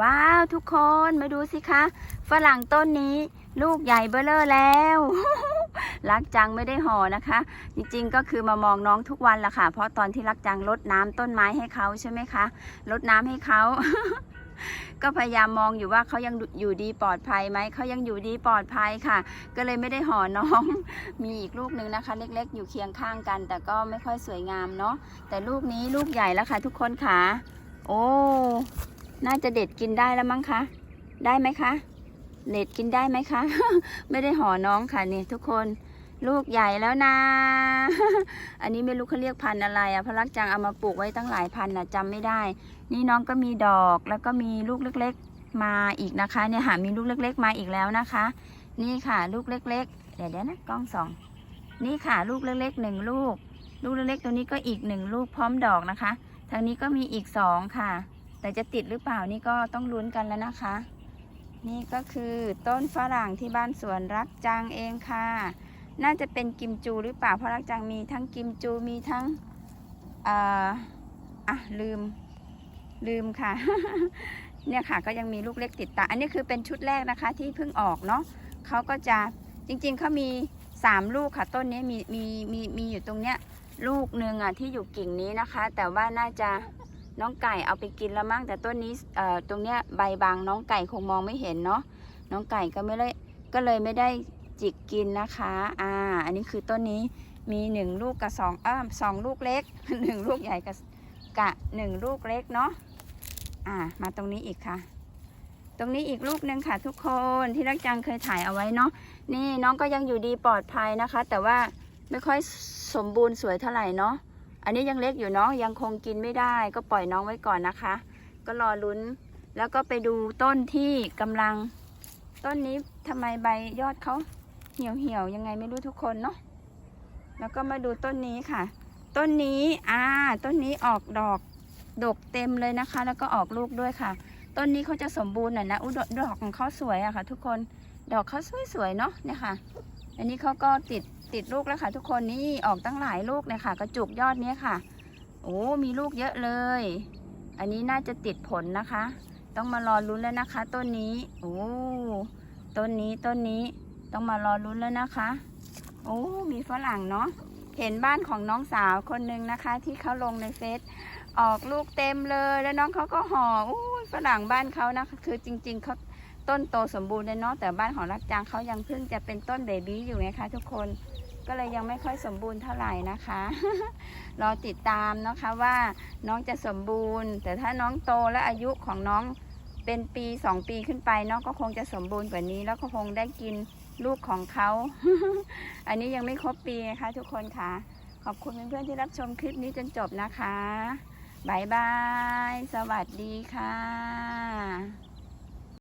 ว้าวทุกคนมาดูสิคะ ฝรั่งต้นนี้ลูกใหญ่เบ้อเลอแล้ว รักจังไม่ได้ห่อนะคะ จริงๆก็คือมามองน้องทุกวันละค่ะ เพราะตอนที่รักจังรดน้ำต้นไม้ให้เขาใช่ไหมคะรดน้ำให้เขา ก็พยายามมองอยู่ว่าเขายังอยู่ดีปลอดภัยไหมเขายังอยู่ดีปลอดภัยค่ะ ก็เลยไม่ได้ห่อน้อง มีอีกลูกหนึ่งนะคะ เล็ก ๆ อยู่เคียงข้างกัน แต่ก็ไม่ค่อยสวยงามเนาะแต่ลูกนี้ลูกใหญ่แล้วค่ะ ทุกคนค่ะ โอ้ น่าจะเด็ดกินได้แล้วมั้งคะ ได้ไหมคะ เด็ดกินได้ไหมคะ ไม่ได้ห่อน้องค่ะนี่ทุกคน ลูกใหญ่แล้วนะ อันนี้ไม่รู้เขาเรียกพันธุ์อะไรอะพระลักจังเอามาปลูกไว้ตั้งหลายพันธุ์นะจำไม่ได้ นี่น้องก็มีดอกแล้วก็มีลูกเล็ก ๆ มาอีกนะคะ เนี่ยหามีลูกเล็ก ๆ มาอีกแล้วนะคะ นี่ค่ะ ลูกเล็ก ๆ เดี๋ยวเดี๋ยวนะกล้องสอง นี่ค่ะ ลูกเล็กๆหนึ่งลูก ลูกเล็กๆตัวนี้ก็อีกหนึ่งลูกพร้อมดอกนะคะ ทางนี้ก็มีอีกสองค่ะ แต่จะติดหรือเปล่านี่ก็ต้องลุ้นกันแล้วนะคะ นี่ก็คือต้นฝรั่งที่บ้านสวนรักจังเองค่ะ น่าจะเป็นกิมจูหรือเปล่าเพราะรักจังมีทั้งกิมจูมีทั้งเอ่ออะลืมลืมค่ะ เนี่ยค่ะก็ยังมีลูกเล็กติดตา อันนี้คือเป็นชุดแรกนะคะที่เพิ่งออกเนาะเขาก็จะจริงๆเขามีสามลูกค่ะ ต้นนี้มีมีมีมีอยู่ตรงเนี้ยลูกหนึ่งอะที่อยู่กิ่งนี้นะคะ แต่ว่าน่าจะ น้องไก่เอาไปกินแล้วมั้งแต่ต้นนี้ตรงเนี้ยใบบางน้องไก่คงมองไม่เห็นเนาะน้องไก่ก็ไม่ได้ก็เลยไม่ได้จิกกินนะคะอ่าอันนี้คือต้นนี้มีหนึ่งลูกกับสองอ้าสองลูกเล็กหนึ่งลูกใหญ่กับกะหนึ่งลูกเล็กเนาะอ่ามาตรงนี้อีกค่ะ ตรงนี้อีกลูกหนึ่งค่ะทุกคนที่รักจังเคยถ่ายเอาไว้เนาะนี่น้องก็ยังอยู่ดีปลอดภัยนะคะ แต่ว่าไม่ค่อยสมบูรณ์สวยเท่าไหร่เนาะ อันนี้ยังเล็กอยู่เนาะยังคงกินไม่ได้ ก็ปล่อยน้องไว้ก่อนนะคะ ก็รอลุ้น แล้วก็ไปดูต้นที่กำลัง ต้นนี้ทำไมใบยอดเขาเหี่ยวเหี่ยวยังไงไม่รู้ทุกคนเนาะแล้วก็มาดูต้นนี้ค่ะ ต้นนี้อ่าต้นนี้ออกดอกดกเต็มเลยนะคะ แล้วก็ออกลูกด้วยค่ะ ต้นนี้เขาจะสมบูรณ์หน่อยนะอุดดอกของเขาสวยอะค่ะ ทุกคนดอกเขาสวยๆเนาะเนี่ยค่ะ อันนี้เขาก็ติดติดลูกแล้วค่ะ ทุกคนนี่ออกตั้งหลายลูกเลยค่ะ กระจุกยอดเนี้ยค่ะ โอ้มีลูกเยอะเลย อันนี้น่าจะติดผลนะคะ ต้องมารอลุ้นแล้วนะคะ ต้นนี้โอ้ต้นนี้ต้นนี้ต้องมารอลุ้นแล้วนะคะ โอ้มีฝรั่งเนาะเห็นบ้านของน้องสาวคนหนึ่งนะคะ ที่เขาลงในเฟซออกลูกเต็มเลย แล้วน้องเขาก็ห่ออู้ฝรั่งบ้านเขานะคะ คือจริง ๆเขา ต้นโตสมบูรณ์เลยเนาะแต่บ้านของรักจางเขายังเพิ่งจะเป็นต้นเบบี้อยู่ไงคะทุกคนก็เลยยังไม่ค่อยสมบูรณ์เท่าไหร่นะคะ รอติดตามนะคะว่าน้องจะสมบูรณ์ แต่ถ้าน้องโตและอายุของน้องเป็นปีสองปีขึ้นไปน้องก็คงจะสมบูรณ์กว่านี้ แล้วก็คงได้กินลูกของเขา อันนี้ยังไม่ครบปีนะคะทุกคนค่ะ ขอบคุณเพื่อนๆที่รับชมคลิปนี้จนจบนะคะบายบาย สวัสดีค่ะ